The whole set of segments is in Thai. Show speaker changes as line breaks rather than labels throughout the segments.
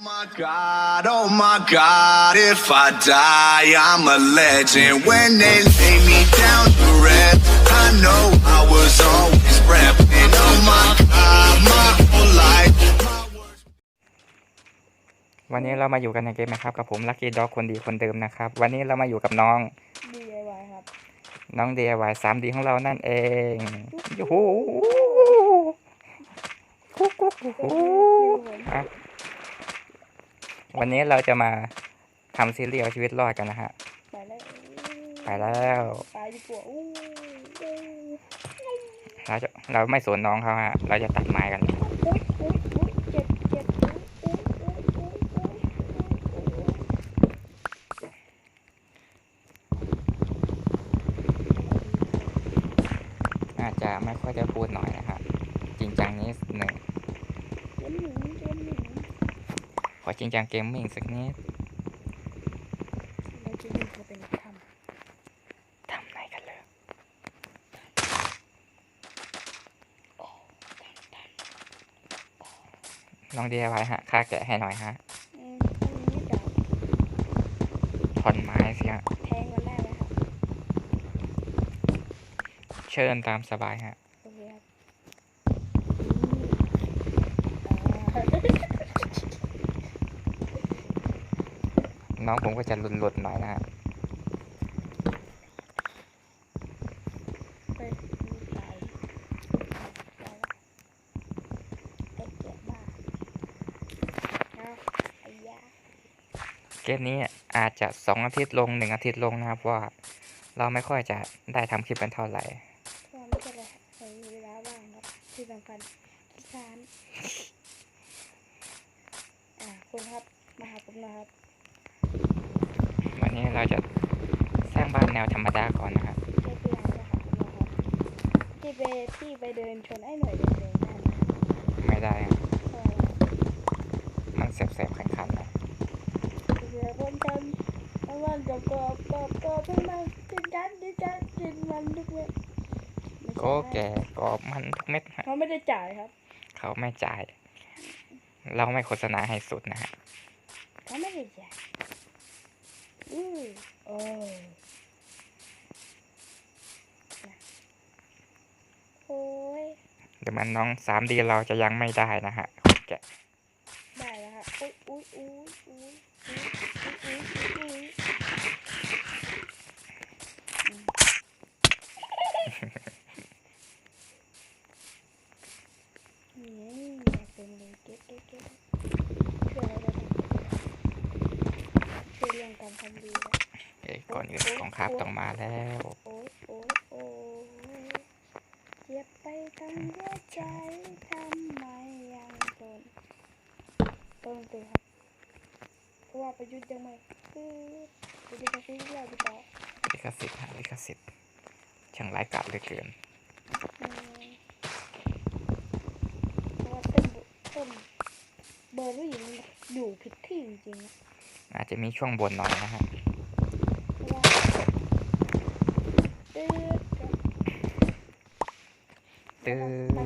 my God, oh my God, if I die, I'm a legend. When they lay me down to rest, I know I was always repping. Oh my God, my whole life. my words
วันนี้เรามาอยู่กันในเกมนะครับกับผมลักกี้ด็อกคนดีคนเดิมนะครับ วันนี้เรามาอยู่กับน้อง
DIY ครับ
น้อง DIY 3D ของเรานั่นเองยูหูกุ๊กกุ๊กกุ๊กกุ๊กอะ วันนี้เราจะมาทำซีรีส์เอาชีวิตรอดกันนะฮะ
ไปแล้ว
ไปแล้ว
ตายดีกว่าอู้อู้
เราจะเราไม่สนน้องเขาฮะ เราจะตัดไม้กัน
อุ๊ยอุ๊ยอุ๊ยเจ็บเจ็บอุ๊ยอุ๊ยอุ๊ยอุ๊ยอุ๊ย
อาจจะไม่ค่อยได้พูดหน่อยนะฮะ จริงจังนิดหนึ่ง อจริงจังเกมมิ่งสักนิด
เราจะอยู่จะเป็นธรรม
ทำไหนกันเลยน้อง DIY ฮะค่าแกะให้หน่อยฮะ
อืมอันนี้ดาบ
ท่อนไม้เสีย
แทงกันได้ไหมครับ
เชิญตามสบายฮะ
โอเคครับอืม
น้องผมก็จะหลุดๆหน่อยนะฮะ
เก
มนี้อาจจะสองอาทิตย์ลงหนึ่งอาทิตย์ลงนะครับว่าเราไม่ค่อยจะได้ทำคลิปกันเท่าไหร่
ไม่เป็นไรใช้เวลาว่างครับที่สำคัญที่ร้านอ่าคุณครับ มาหาผมนะครับ
นนี้เราจะสร้างบ้านแนวธรรมดาก่อนนะครับ
เจ๊พี่ร้านมาหาผมหนะครับที่ไปที่ไปเดินชนไอ้หน่อยเดินๆนั่นนะ
ไม่ได้อะ
เพราะอะไร
มันแสบๆคันๆนะ
เสือคนทำเพราะว่าจะกรอบกรอบกรอบให้มันจะดันจะดันกินมันทุกเม็ดไม่ใช่
โก็แก่กรอบมันทุกเม็ดฮะ
เขาไม่ได้จ่ายครับ
เขาไม่จ่าย เราไม่โฆษณาให้สุดนะฮะ
เขาไม่ได้จ่ายอือโอ้ยนะโอ้ย
แต่มันน้อง 3D เราจะยังไม่ได้นะฮะ
ได้แล้วค่ะอุ้ยอุ้ยอุ้ยอุ้ยอุ้ยอุ้ยอุ้ยอืมนี่อยากเป็นเลยเก็บเก็บเก็บช่วยอะไรได้บ้างช่วยเรื่องการทำดีนะ
เอ้ยก่อนอื่นของคาบต้องมาแล้ว
โอ้ยโอ้ยโอ้ยเจ็บไปทั้งหัวใจทำไมยังทนต้นตีครับ เพราะว่าประยุทธ์ยังไม่คือประยุทธ์จะซื้อเราหรือเปล่า
ลิขสิทธิ์ฮะลิขสิทธิ์ช่างร้ายกาจเหลือเกิน
อืมเพราะว่าต้นบุ ต้นเบอร์รี่มันอยู่ผิดที่จริงๆนะ
อาจจะมีช่วงบนหน่อยนะฮะ
เพราะว่าตืด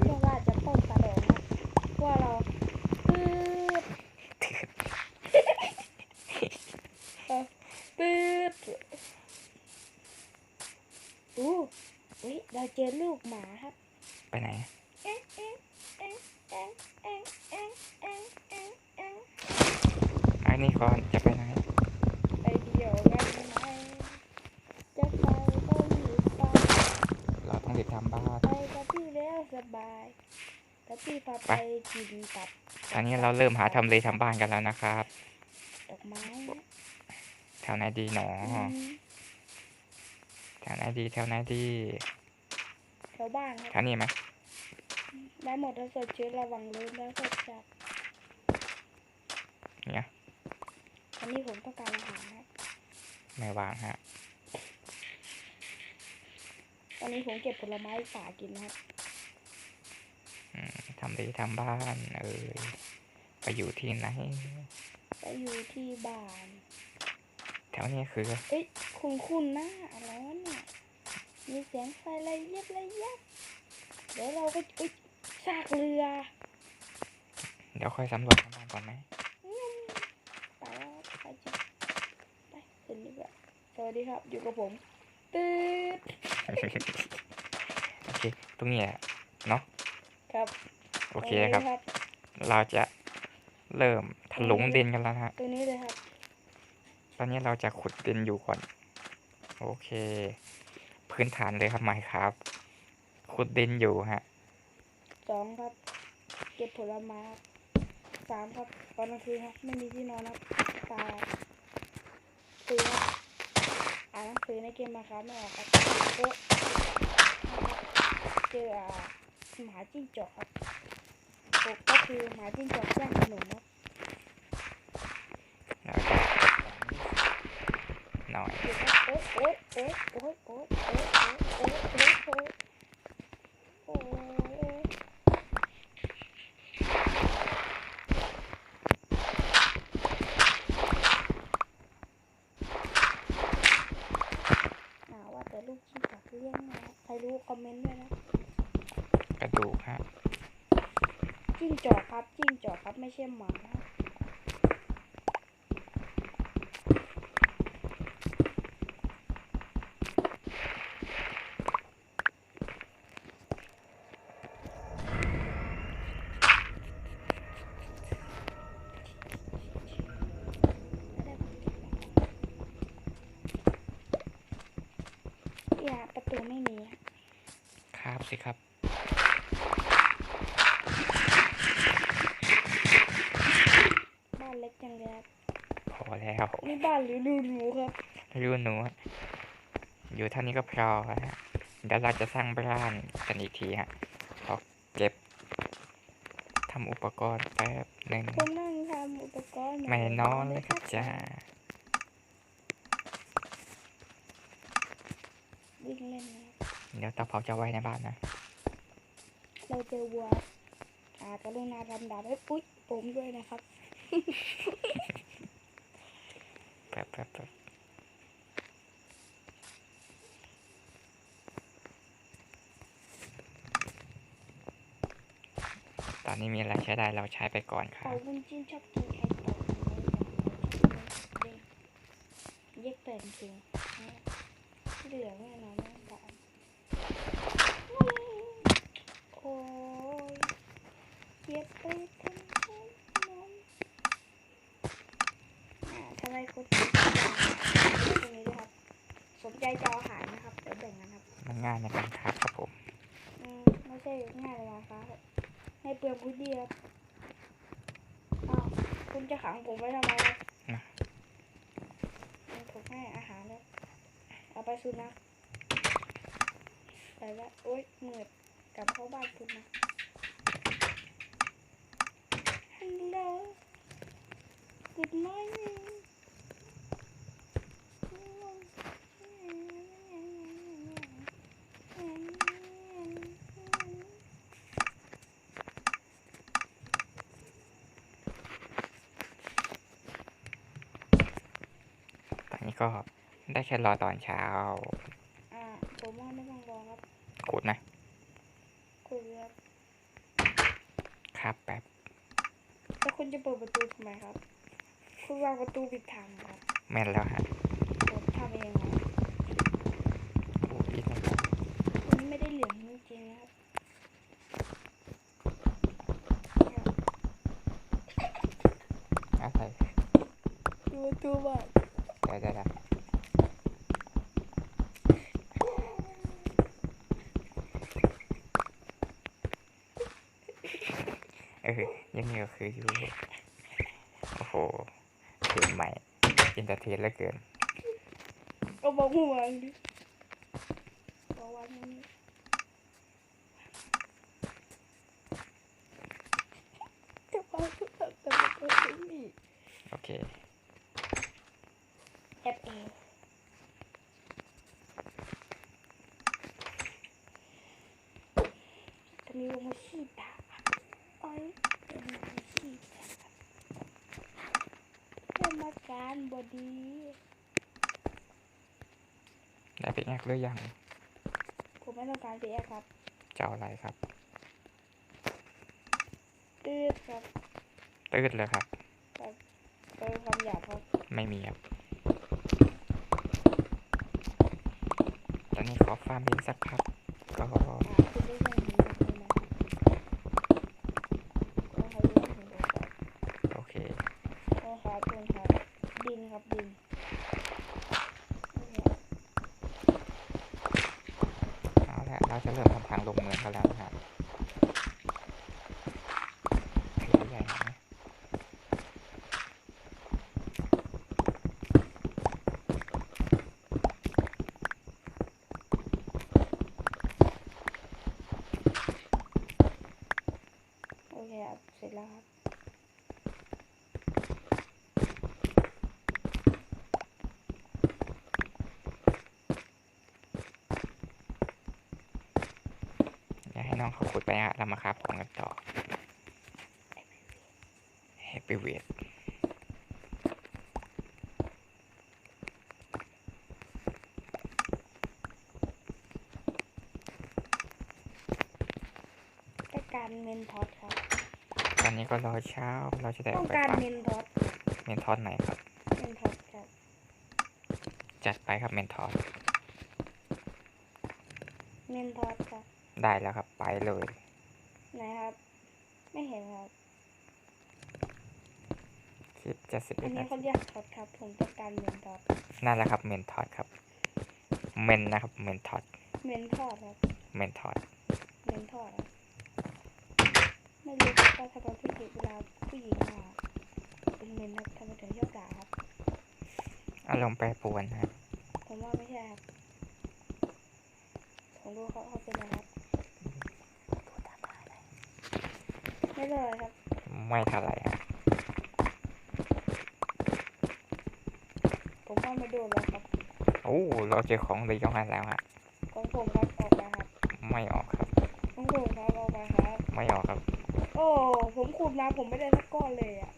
ไปกิน
กับ
ตอน
นี้
เราเริ่มหาทำเลทำบ้านกันแล้วนะครับ
ดอกไม้นะ
แถวไหนดีหนอ
ม
แถวไหนดีแถวไหนดี
แถวบ้านค
แถ
รับ
วนี้ไหม
ได้หมดถ้าสดชื่นระวังลืมแล้วสดจัด
เนี่ย
อันนี้ผมต้องการอาหารครับ
ไม่วางฮะ
ตอนนี้ผมเก็บผลไม้ป่ากินนะครับ
อืม ทำไปทำบ้าน เออ ไปอยู่ที่ไหน
ไปอยู่ที่บ้าน
แถวนี้คือ
เอ้ย คุณคุณนะอะไรวะเนี่ย มีเสียงไฟไระเยียไระเยียบเดี๋ยวเราก็อุ้ยซากเรือ
เดี๋ยวค่อยสำรวจทางบ้านก่อนไหม
ไปแไปจ้ะไปคืนนี้ก็สวัสดีครับ อยู่กับผมตืด
โอเค ตรงนี้แหละเนาะ
ครับ
โอเคครับ
ตงนี้
เราจะเริ่มถลุงดินกันแล้วนะฮะ
ตรงนี้เลยครับ
ตอนนี้เราจะขุดดินอยู่ก่อน โอเค พื้นฐานเลยครับไมค์ครับ ขุดดินอยู่ฮะ
สองครับ เก็บผลไม้ครับสามครับ ตอนกลางคืนครับ ไม่มีที่นอนครับตายสี่ครับอ่านหนังสือในเกมมาครับไม่ออกครับโอ๊ะเจออ่าหมาจิ้งจอกครับ หกก็คือหมาจิ้งจอกแย่งขนมครับ
แล้วก็หน่อย
เดี๋ยวครับโอ๊ยโอ๊ยโอ๊ยโอ๊ยโอ๊ยโอ๊ยโอ๊ยโอ๊ยโอ๊ยโอ๊ยโอ๊ยอ่าว่าแต่ลูกจิ้งจอกเลี้ยงไงครับใครรู้คอมเมนต์ด้วยนะ
กระดูกฮะ
จิ้งจอกครับจิ้งจอกครับไม่ใช่หมาครับอย่าประตูไม่มีครับ
สิครับา
นเล็กจังเลยครับ
พอแล้ว
นี่บ้านหรือดูหนูครับ
รูหนูอะอยู่เท่านี้ก็พอฮะเดี๋ยวเราจะสร้างบ้านกันอีกทีฮะขอเก็บทำอุปกรณ์แป๊บหนึ่ง
ผมนั่งทำอุปกรณ์
ไม่นอนเลยครับจ้า
วิ่งเล่นนะครับ
เดี๋ยวเตาเผาจะไว้ในบ้านนะ
เราเจอวัวอ่ากรุณาทำดาบให้ปุ๊ยผมด้วยนะครับ
แป๊บแป๊บแป๊บตอนนี้มีอะไรใช้ได้เราใช้ไปก่อนครั
เขา
บ
บุญจิ้นชอบกินไข่ตกในอย่าเย็กแต่งจริงเหลืองแน่นอนแน่นอนโอ้ยเย็บไปทั้งน้องอ่าทำไมคนถึงตรงนี้ด้วยครับ สนใจจะเอาอาหารนะครับเดี๋ยวแบ่งกันครับ
มันง่ายในการครับครับผม
ไม่ใช่ง่ายเลยนะครับให้เปลืองพื้นที่ครับอ้าวคุณจะขังผมไว้ทำไมครับ
นะ
ผมให้อาหารแล้วเอาไปสุนัขไปละโอ๊ยเหมือดกลับเข้าบ้านคุณนะฮัลโหล Good morning
ต อนนี้ก็ได้แค่รอตอนเช้า
อ่าผมว่าไม่ต้องรอครับ
ขุดนะ
คุยครับ
ครับแป๊บ
แล้วคุณจะเปิดประตูทำไมครับ คุณวางประตูปิดทางครับ
แม่นแล้วฮะ
ผมทำเองครับ
โอ้ยแล้วครับ
คุณนี่ไม่ได้เหลืองจริงๆนะครับ
อะไร
ดูประตูบ้าน
ได้ได้ได้เออยังมีก็คืออยู่โอ้โหเพลงใหม่อินเตอร์เทนเหลือเกิน
เอาบอกหัวดิบอกวันนี้แต่ว่าแต่ว่าตัวนี้
โอเค
แอปเอจะมีวงชีตาอ้อยจะมีวงชีตาเพื่อมาการบอดี
ได้เป็นแอกหรือยัง
ผมไม่ต้องการเสียครับ
จะเอาอะไรครับ
ตืดครับ
ตืดเลยครับ
เป็นคำหยาบครับ
ไม่มีครับ ขอฟาร์มดินสักพักก็
อ่าคุณได้ยังดีเลยนะครับก็ให้รู้ถึงโอกาส
โอเค
โอ้ครับคุณครับ ดินครับดินโอเค
เอาละเราจะเริ่มทำทางลงเมืองกันแล้วนะครับขยายใหญ่หน่อยนะ
โอเคครับเสร็จแล้วครับ
อยากให้น้อง เขาขุดไปฮะเรามาครับของกันต่อ Happy w e i g h t
ต้องการเมนทอสครับ
ตอนนี้ก็รอเช้า เราจะได้อ
ต้อ
องกไป
การ
ฟาร์ม
เมนทอส
เมนทอสไหนครับ
เมนทอสครับ
จัดไปครับเมนทอส
เมนทอสครับ
ได้แล้วครับไปเลย
ไหนครับ ไม่เห็นครับ
คลิปจะสิบ
อันนี้
นา
เขา
ที
เรียกทอสครับ ผมต้องการเมนทอส
นั่นแหละครับเมนทอสครับ เมนนะครับเมนทอส
เมนทอสครับ
เมนทอส
เมนทอสครับไม่รู้ว่าทำไมผู้หญิงเวลาผู้หญิงมาเป็นเมนครับทำไมถึงชอบด่าครับ
อารมณ์แปรปรวนฮะ
ผมว่าไม่ใช่ครับผมรู้เขาเขาเป็นอะไรครับ ไม่เลยครับ
ไม่เท่าไหร่ฮะ
ผมว่าไม่โดนแล้วครับ
โอ้เราเจอของเลยยองหันแล้วฮะ
ของผมครับออกมาครับ
ไม่ออกครับ
ของผมครับออกมาครับ
ไม่ออกครับ
โอ้ผมขุดมาผมไม่ได้สักก้อนเลยอะ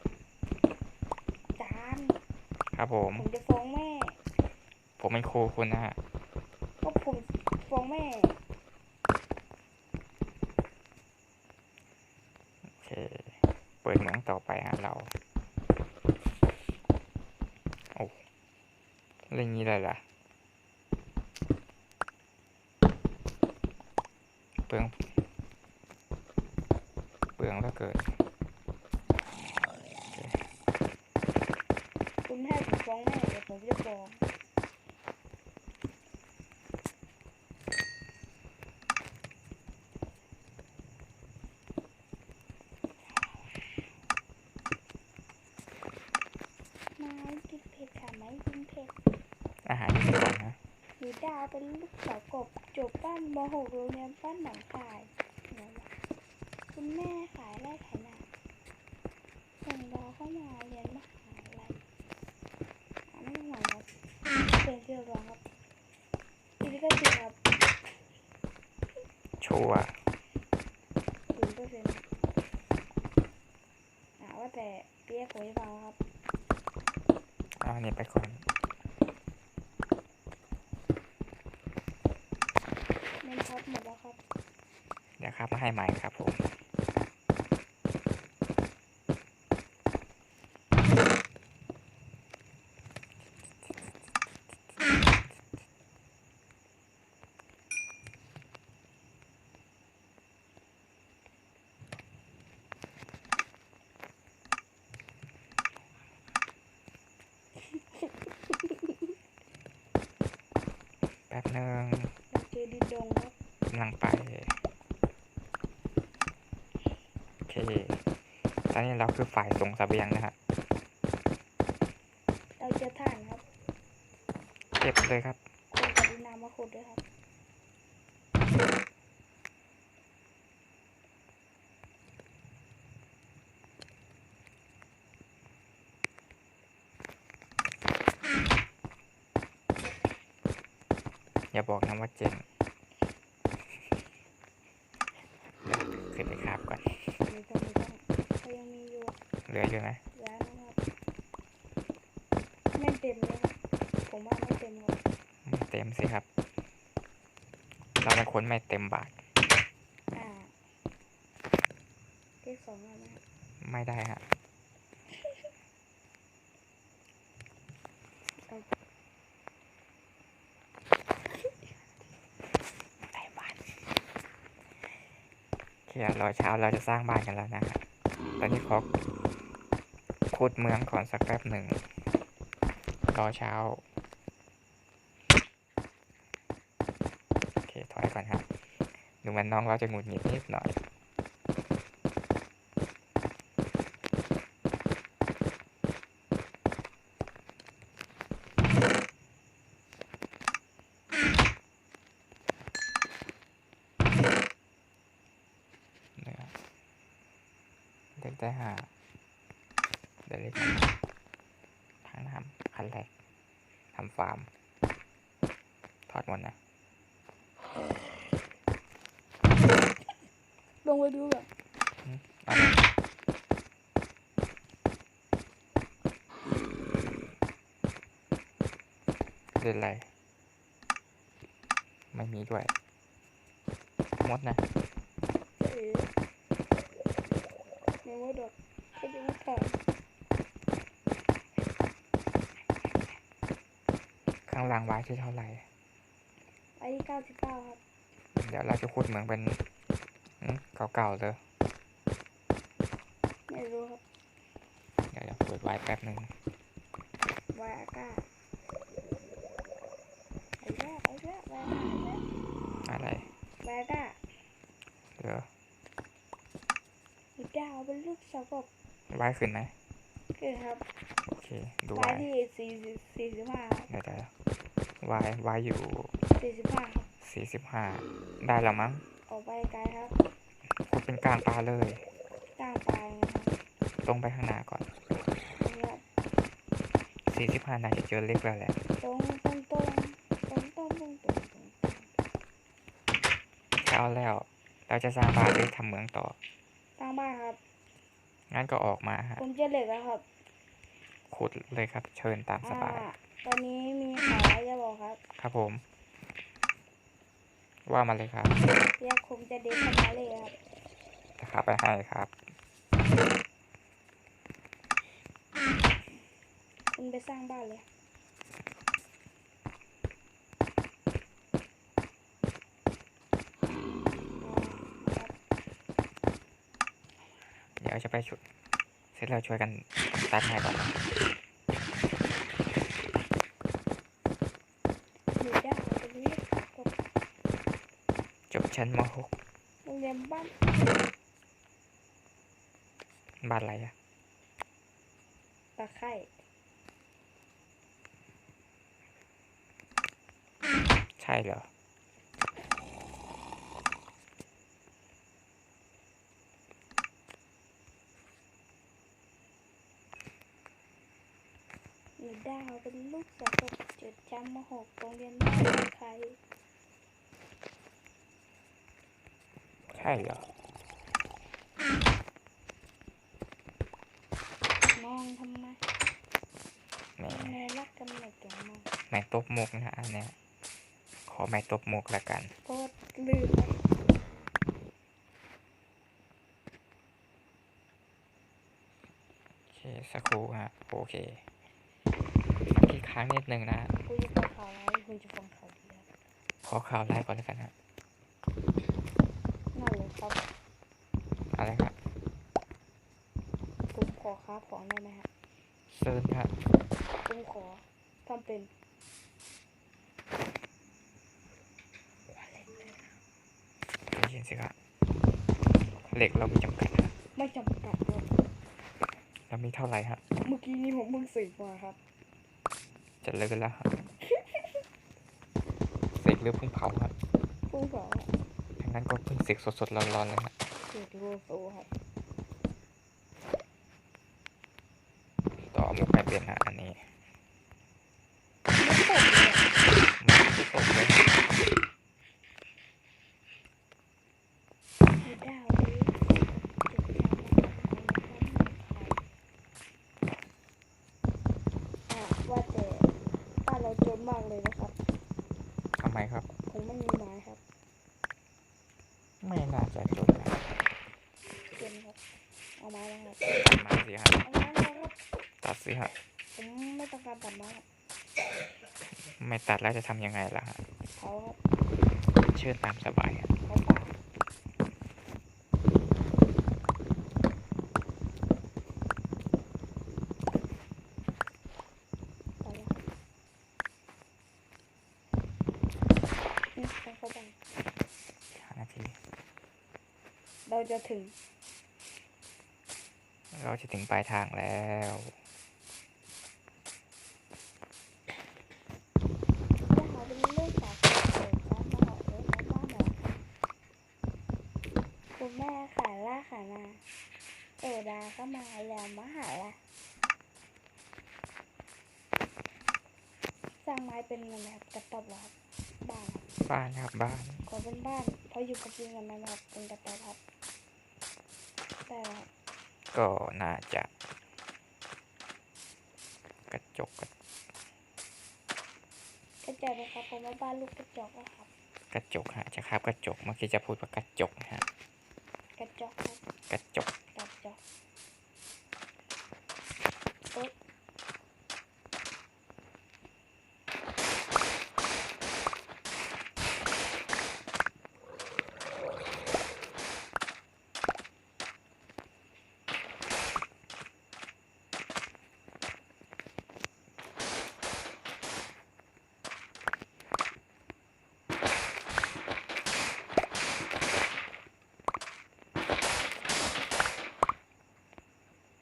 จาน
ครับผม
ผมจะฟ้องแม่
ผมเป็นครูคุณนะฮะ
ก็ผมฟ้องแม่
โอเค เปิดเหมืองต่อไปฮะเรา โอ้ เรื่องนี้เลยล่ะ เปลือง เปลืองแล้วเกิด
คุณแม่ผมฟ้องแม่เดี๋ยวผมจะฟ้อง ไม้กินเผ็ดค่ะไม้กินเผ็ด
อาหารที่ก่อนนะ
หนูดาว เป็นลูกสาวกบจบบ้านมหกโรงเรียนบ้านหนองคายนั่นแหละคุณแม่ขายไร่ขายนาส่งดาวเข้ามาเรียนมหาลัยอ่าไม่ต้องห่วงครับเป็นเชื่อรองครับอีกก็จริงครับ
ชัวร์
ศูนย์เปอร์เซ็นต์อ่าว่าแต่เปียกผมจะฟังครับ
เอาอันนี้ไปก่อน
เมนท็อป หมดแล้วครับ
เดี๋ยวครับมาให้ใหม่ครับผม แป๊บหนึ่ง
เราเจอดินดงครับ
กำลังไป โอเคตอนนี้เราคือฝ่ายส่งเสบียงนะฮะ
เราเจอถ่านครับ
เก็บเลยครับ
คนกรุณามาขุดด้วยครับ
อย่าบอกนะว่าเจ๋ง อ
ยู่
นะ
ยังครับไม่เต็มเลยครับผมว่าไม่เต็มครั
เต็มสิครับ เราเป็นคนไม่เต็มบาท
อ่าเลขสองได้ไหม
ไม่ได้ฮะ
คร
รอเช้าเราจะสร้างบ้านกันแล้วนะครับ ตอนนี้ขอ ขุดเมืองก่อนสักแป๊บหนึ่งรอเช้า โอเค ถอยก่อนครับ ดูเหมันน้องเราจะหงุดหงิดนิดหน่อย เนื้อเด็กได้ห้าเดี๋ยวเล็กทางน้ำคันแรกทำฟาร์ม ทอดหมดนะ
ลงไปดูแบบ
เอาเลย เล่นอะไร ไม่มีด้วยหมดนะ
เอ๋แมงว่าดอกเขาจะมาถ่าย
ข้างล่างไว้ที่เท่าไหร่
ไอ้เก้าสิบเก้าครับ
เดี๋ยวเราจะขุดเหมืองเป็นอืมเก่าๆเลย
ไม่รู้ครับ
เดี๋ยวจะเปิดไว้แป๊บหนึ่ง
วายอาก้าไอ้แรกไอ้แรกวายอาก้า
อะไร
วายอาก้า
เดี๋ยว
มีดาวเป็นลูกสาวก
ไว้ขึ้นไหม
คือครับ
โอเคดู
วา
ไว้
ยที่สี่สิบสี่สิบห้า
เดี๋ยวเดี๋ยวไว้ไว้อยู่
สี่สิบห้าครับ
สี่สิบห้าได้แล้วมั้ง
ออกไปไกลครับ
ขุดเป็นกลางปลาเลย
กลางปลายนะครับ
ตรงไปข้างหน้าก่อน
นะครับ
สี่สิบห้าน่าจะเจอเล็กแล้วแหละ
ตรงตรงตรง
เช้าแล้ว เราจะสร้างบ้านหรือทำเหมืองต่อ
ตั้งบ้านครับ
งั้นก็ออกมาฮะ
ผมจะเหล็กแล้วครับ
ขุดเลยครับ เชิญตามส
อ่า
บาย
ตอนนี้มีข่าวอะไรจะบอกครับ
ครับผม ว่ามาเลยครับ
เรียกผมจะเด็กขนาดเลยครับ
นะครับไปให้ครับ
คุณไปสร้างบ้านเลยอ่าครับ
เดี๋ยวจะไปชุดเสร็จแล้วช่วยกันตัดให้ก่อนนะ
อยู่ได้ตรงนี้กับ
จบชั้นม
โรงเรียนบ้าน
.6 บ้านอะไรอะ
ตะไคร่
ใช่เหรอ
ดาวเป็นลูกสาวกเจ็ดจำมหกโรงเรียนบ้านตะไคร
ใช่เหรอ
มองทำไม
แหม
แม่รักกันไม่เก่งมอง
แม่ตบมุกนะอันเนี้ย ขอแม่ตบมุกละกัน
โคตรลืมครับ
โอเคสักครู่ฮะ โอเค ที่ค้างนิดนึงนะ
คุณจะฟังข่าวอะไรคุณจะฟังข่าวดีครับ
ขอข่าวไล่ก่อนแล้วกันฮะ
นั่นเลยครับ
อะไรครับ
ผมขอค้าของได้ไหมฮะ
เซิร์นฮะ
ผมขอทำเป็น
ได้ยินสิครับเหล็กเรามีจำกัดฮะ
ไม่จำกัดเลย
เรามีเท่าไหร่ฮะ
เมื่อกี้นี้ผมเพิ่งสืบมาครับ
จะเลิกแล้วฮะเสกหรือเพิ่งเผาครับ
เพิ่งขอ
ทั้งนั้นก็เพิ่งเสกสดๆร้อนๆเลยฮะ
เกิดโลโซครับ
ตั
ด
ไม้
ไม่
ตัดแล้วจะทำยังไงล่ะฮะ
เชื่
อตามสบาย
เขาตัดเาง
ห้านาที
เราจะถึง
เราจะถึงปลายทางแล้ว
ขายล่าขายนาเออดาก็มาแล้วมาหาละสร้างไม้เป็นอะไรครับกระต๊อบเหรอครับบ้านครับ
บ้านครับบ้าน
ขอเป็นบ้านเพราะอยู่กับลุงกันนะครับเป็นกระต๊อบครับได้แล้วครับ
ก็น่าจะ กระจกกระ
เข้าใจไหมครับผมว่าบ้านลูกกระจกอะครับ
กระจกฮะจะครับกระจกเมื่อกี้จะพูดว่ากระจกนะฮะ
กระจกครับ
กระจก
กระจกโอ๊ย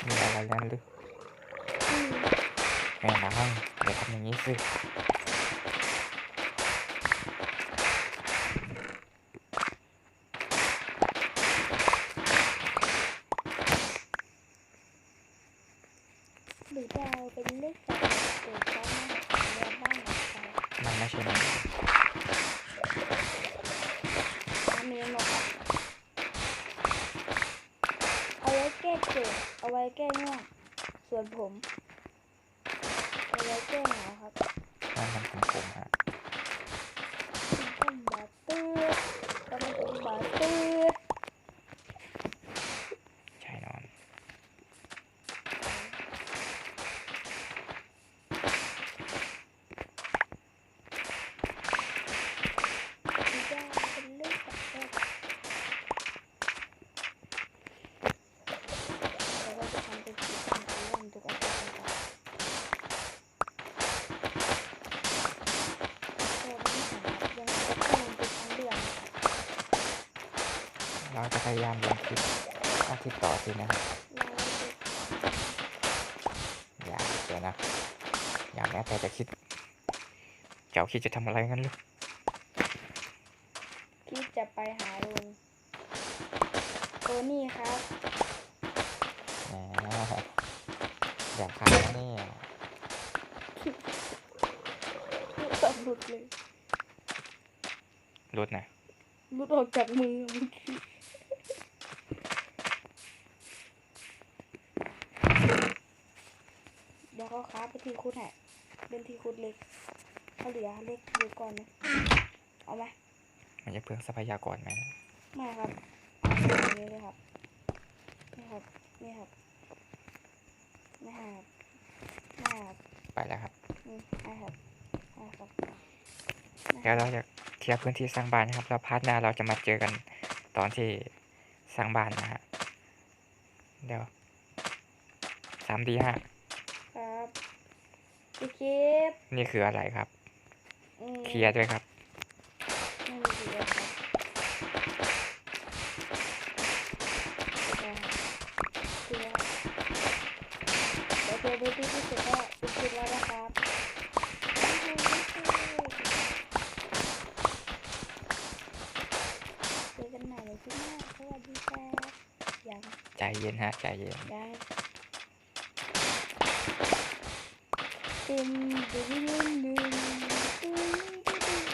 มีอะไร แล้วหรือ
อืม
แม่นางอย่าทำอย่างนี้สิ
หรือจะเอาเป็นเลขสองเกิดก็ไม่เรียนบ้านของเขา
มันไม่ใช่นก
ถ้ามีนกครับเอาไว้แก้เจ็บ เอาไว้แก้ง่วงส่วนผม เอาไว้แก้เหงาครับ
นั่นมันของผมฮะ
ต้มบาตืดต้มต้มบาตืด
ใช่นอน
หรือจะเอาเป็นเลขสองเกิดแล้วก็จะทำเป็นสีสันสีเรื่องทุกอาทิตย์ต่างๆ โอ้ไม่หายังไงก็ต้องลงทุนทั้งเดือนนะคะ
เราจะพยายามลงคลิป อาทิตย์ต่อทีนะครับ
เราจะ
อย่าเดี๋ยวนะอย่าแม้แต่จะคิดเจ้าคิดจะทำอะไรงั้นหรือ
คิดจะไปหาลุงโอ้นี่ครับ
แหมอย่าขายนะเนี่ย
ตบหลุดเลย
รุดนะ
หลุดออกจากมือเมื่อกี้เดี๋ยวเขาค้าไป ทีคุดแหะเป็นทีคุดเล็กเขาเหลือเล็กอยู่ก่อนนะเอาไหม
มันจะเปลืองทรัพยากรไหมนะ
ไม่ครับเอาแบบนี้เลยครับนี่ครับนี่ครับไม่ให้ครับไม่ให้ครับ
ไปแล้วครับ
อืมไม่ครับไม่ครับ
เดี๋ยวเราจะเคลียร์พื้นที่สร้างบ้านนะครับแล้วพาร์ทหน้าเราจะมาเจอกันตอนที่สร้างบ้านนะฮะเดี๋ยวสามดีฮะ
ครับ พี่คิป
นี่คืออะไรครับ
อืม
เคลียร์ด้วยครับ
ไม่มีเคลียร์ครับเคลียร์เดี๋ยวเคลียร์พื้นที่ที่สุดก็ปิดคลิปแล้วนะครับเจอกันใหม่ในคลิปหน้าสวัสดีครับยัง
ใจเย็นฮะ ใจเย็น
ได้ ตึมตึมตึมตึมตึมตึม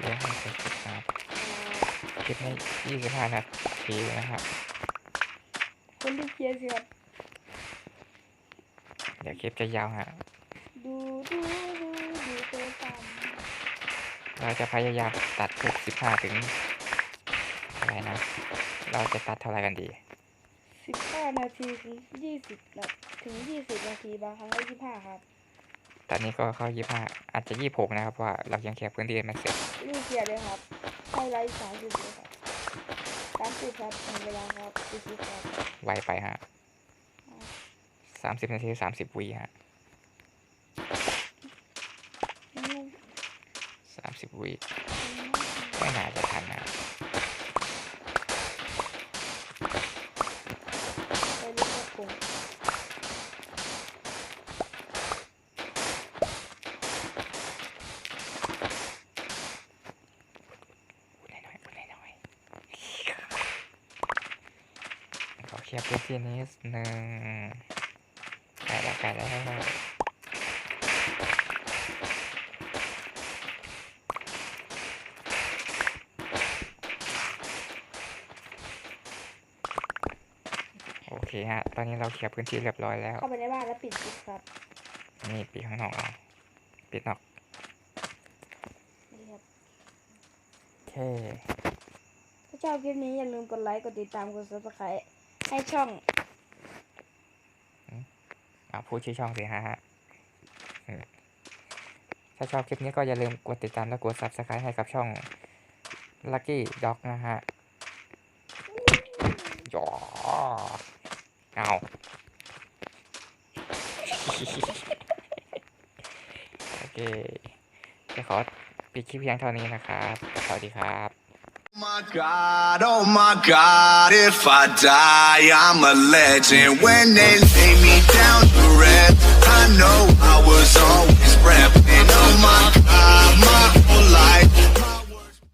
เดี๋ยวให้เสร็จครับ คลิปนี้25นาทีนะครับ
คนที่เคลียร์สิครับ
เดี๋ยวคลิปจะยาวฮะ
ดูดูดูดูตัวต่
เราจะพยายามตัดทุก15ถึงอะไรนะ เราจะตัดเท่าไหร่กันดีำ
สิบห้านาทีถึงยี่สิบนาถึงยี่สิบนาทีบางครั้งก็ยี่สิบห้าครับ
ตอนนี้ก็เข้ายี่ห้าอาจจะยี่หกนะครับเพราะว่าเรายังเคลียร์พื้นที่ไม่เสร็จ
รีบเคลียร์เลยครับให้ ไลฟ์สามสิบเลยครับสามสิบครับถึงเวลาครับสี่สิบครับ
ไวไปฮะสามสิบนาทีสามสิบวิฮะ
อืม
สามสิบวิไม่น่าจะทันนะ
ไปเรียกว่าปุ่ม
พูดหน่อยๆพูดหน่อยๆข อเคลียร์พื้นที่นิดนึงใกล้แล้วใกล้แล้วโอเคฮะ ตอนนี้เราเคลียร์พื้นที่เรียบร้อยแล้ว
เข้าไปในบ้านแล้วปิดปิดครับ
นี่ปิดข้างนอกเราปิดนอก
นี่ครับ
โอเค
ถ้าชอบคลิปนี้อย่าลืมกดไลค์ กดติดตาม กด subscribe ให้ช่อง
อ่าพูดชื่อช่องสิฮะเออถ้าชอบคลิปนี้ก็อย่าลืมกดติดตามและกด subscribe ให้กับช่อง Lucky Dog นะฮะยอเอาโอเคจะขอปิดคลิปเพียงเท่านี้นะครับ สวัสดีครับ
Oh my God, oh my God, if I die, I'm a legend. When they lay me down to rest, I know I was always prepping. Oh my God, my whole life.